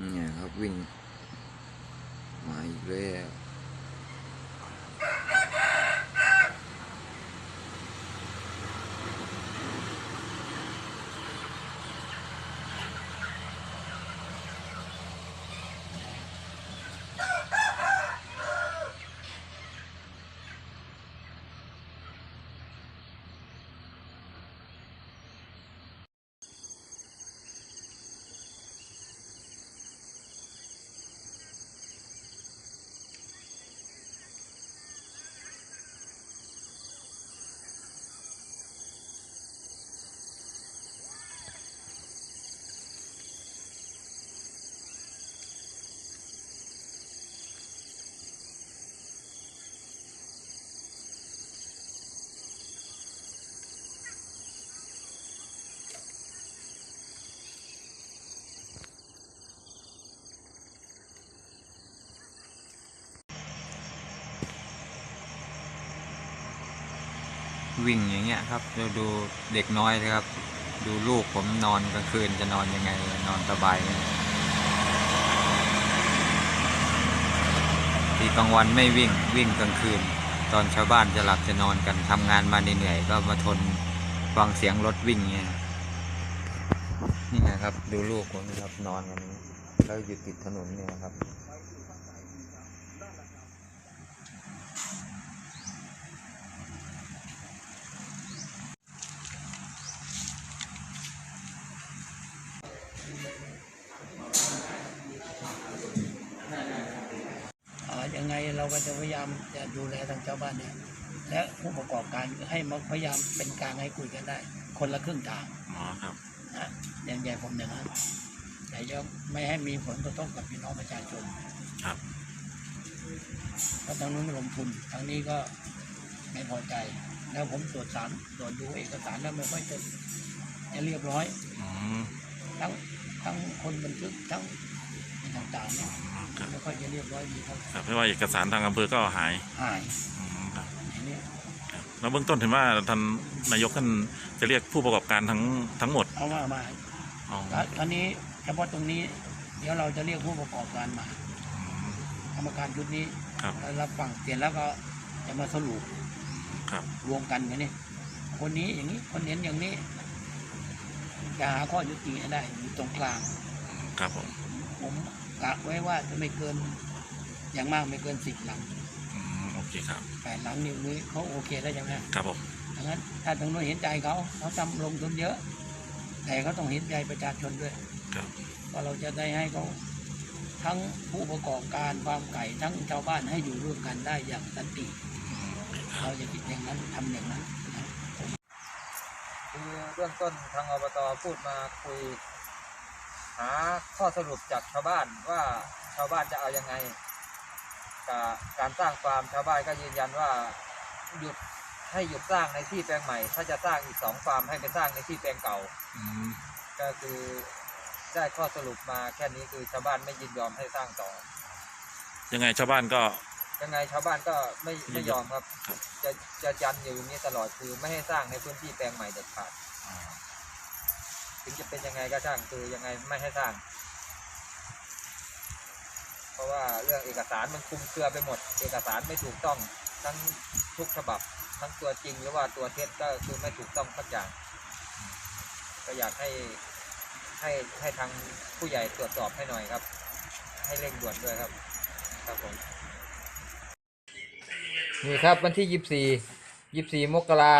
เนี่ยครั วิ่งอย่างเงี้ยครับดูดูเด็กน้อยนะครับ ดูลูกผมนอนกลางคืนจะนอนยังไง นอนสบายทีกลางวันไม่วิ่งวิ่งกลางคืน ตอนชาวบ้านจะหลับจะนอนกันทำงานมาเหนื่อยก็มาทนฟังเสียงรถวิ่งเงี้ยนี่นะครับ ดูลูกผมนะครับนอนกันแล้วอยู่ติดถนนเนี่ยครับ เอ่อยังไงเรา ก็จะพยายามจะดูแลทางชาวบ้านเนี่ยและผู้ประกอบการให้มาพยายามเป็นกลางให้คุยกันได้ คนละครึ่งทางอ๋อครับนะอย่างใหญ่ผมอย่างนั้นแต่จะไม่ให้มีผลกระทบกับพี่น้องประชาชนครับเพราะทางนู้นลงทุนทางนี้ก็ไม่พอใจ แล้วผมตรวจสารตรวจดูเอกสารแล้วไม่ค่อยจะจะเรียบร้อยอืมทั้งทั้งคนบันทึกทั้ง ต่างๆเนี่ยครับไม่ค่อยจะเรียบร้อยดีเท่าไหร่ครับเพราะว่าเอกสารทางอำเภอก็หายหายอืมครับอย่างนี้แล้วเบื้องต้นเห็นว่าท่านนายกท่านจะเรียกผู้ประกอบการทั้งทั้งหมดเอามามาอ๋อแล้วตอนนี้เฉพาะตรงนี้ เดี๋ยวเราจะเรียกผู้ประกอบการมา อืม กรรมการชุดนี้ครับ แล้วรับฟังเสร็จแล้วก็จะมาสรุปครับ รวมกันกันนี่คนนี้อย่างนี้คนเห็นอย่างนี้จะหาข้อยุติให้ได้อยู่ตรงกลาง ครับผม ผมกะไว้ว่าจะไม่เกิน อย่างมากไม่เกินสิบหลังอืมโอเคครับ แปดหลังนิ้วนี้เขาโอเคได้วใช่ไหมครับผม ดังนั้นถ้าตรงนู้นเห็นใจเขาเขาทำลงทุนเยอะ แต่เขาต้องเห็นใจประชาชนด้วยครับ ว่าเราจะได้ให้เขาทั้งผู้ประกอบการฟาร์มไก่ทั้งชาวบ้านให้อยู่ร่วมกันได้อย่างสันติอืมโอเคครับเราจะคิดอย่างนั้นทำอย่างนั้นนะ คือเบื้องต้นทางอบตพูดมาคุย หาข้อสรุปจากชาวบ้านว่าชาวบ้านจะเอายังไงกับการสร้างฟาร์มชาวบ้านก็ยืนยันว่าหยุดให้หยุดสร้างในที่แปลงใหม่ ถ้าจะสร้างอีกสองฟาร์มให้ไปสร้างในที่แปลงเก่า อืมก็คือได้ข้อสรุปมาแค่นี้คือชาวบ้านไม่ยินยอมให้สร้างต่อ ยังไงชาวบ้านก็ ยังไงชาวบ้านก็ไม่ไม่ยอมครับครับจะจะยันอยู่อย่างนี้ตลอดคือไม่ให้สร้างในพื้นที่แปลงใหม่เด็ดขาด ถึงจะเป็นยังไงก็ช่างคือยังไงไม่ให้สร้าง เพราะว่าเรื่องเอกสารมันคลุมเครือไปหมด เอกสารไม่ถูกต้องทั้งทุกฉบับ ทั้งตัวจริงหรือว่าตัวเท็จก็คือไม่ถูกต้องสักอย่าง ก็อยากให้ให้ให้ทางผู้ใหญ่ตรวจสอบให้หน่อยครับ ให้เร่งด่วนด้วยครับ ครับผมนี่ครับวันที่ยี่สี่ยี่สี่มกรา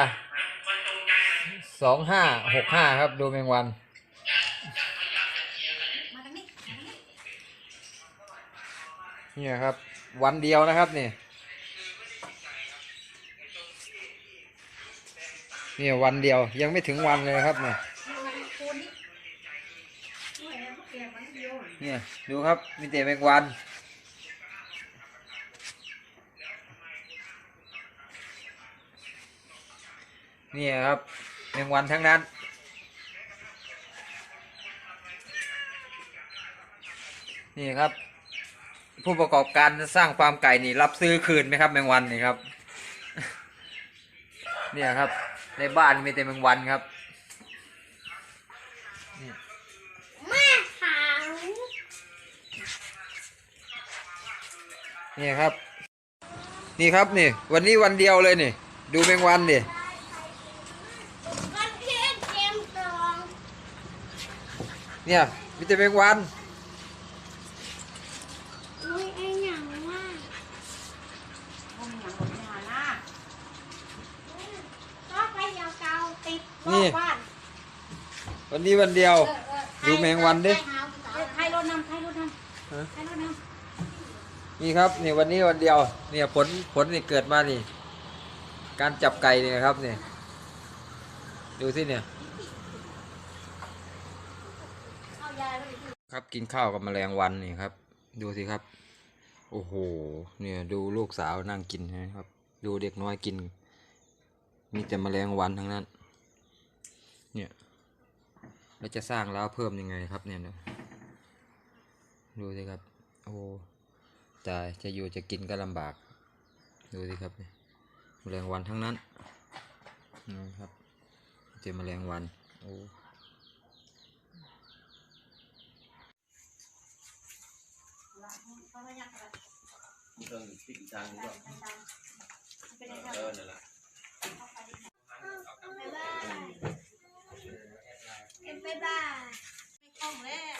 สองห้าหกห้าครับ ดูแมงวัน เนี่ยครับ วันเดียวนะครับนี่เนี่ยวันเดียวยังไม่ถึงวันเลยครับเนี่ยเนี่ยดูครับมีแต่แมงวันเนี่ยครับ มงวันทั้งนั้น นี่ครับ ผู้ประกอบการสร้างฟาร์มไก่นี่ รับซื้อคืนไหมครับ แมงวันนี่ครับ เนี่ยครับ ในบ้านมีแต่แมงวันครับเนี่ยแม่ขาวนี่ครับ นี่ครับนี่ วันนี้วันเดียวเลยนี่ ดูแมงวันดิกันเทียนเจมตอง เนี่ยมีแต่แมงวันอุ้ยไอ้หนังว่าก็ไปยาวเกาติดรอบบ้านวันนี้วันเดียว ดูแมงวันดิใครรถนำใครรถนฮะำใครรถนนี่ครับนี่วันนี้วันเดียว เนี่ยผลผลนี่เกิดมานี่ การจับไก่นี่นะครับเนี่ยดูสิเนี่ยำเอายายไปดิ ครับกินข้าวกับแมลงวันนี่ครับ ดูสิครับ โอ้โห เนี่ยดูลูกสาวนั่งกินนะครับ ดูเด็กน้อยกิน มีแต่แมลงวันทั้งนั้น เนี่ยแล้วจะสร้างแล้วเพิ่มยังไงครับ เนี่ยดูสิครับ โอ้ตายจะอยู่จะกินก็ลำบาก ดูสิครับแมลงวันทั้งนั้นนะครับเจอแมลงวันโอ้ มีเครื่องติดจานด้วยเออนั่นแหละบ๊ายบายไม่คล่องแล้ว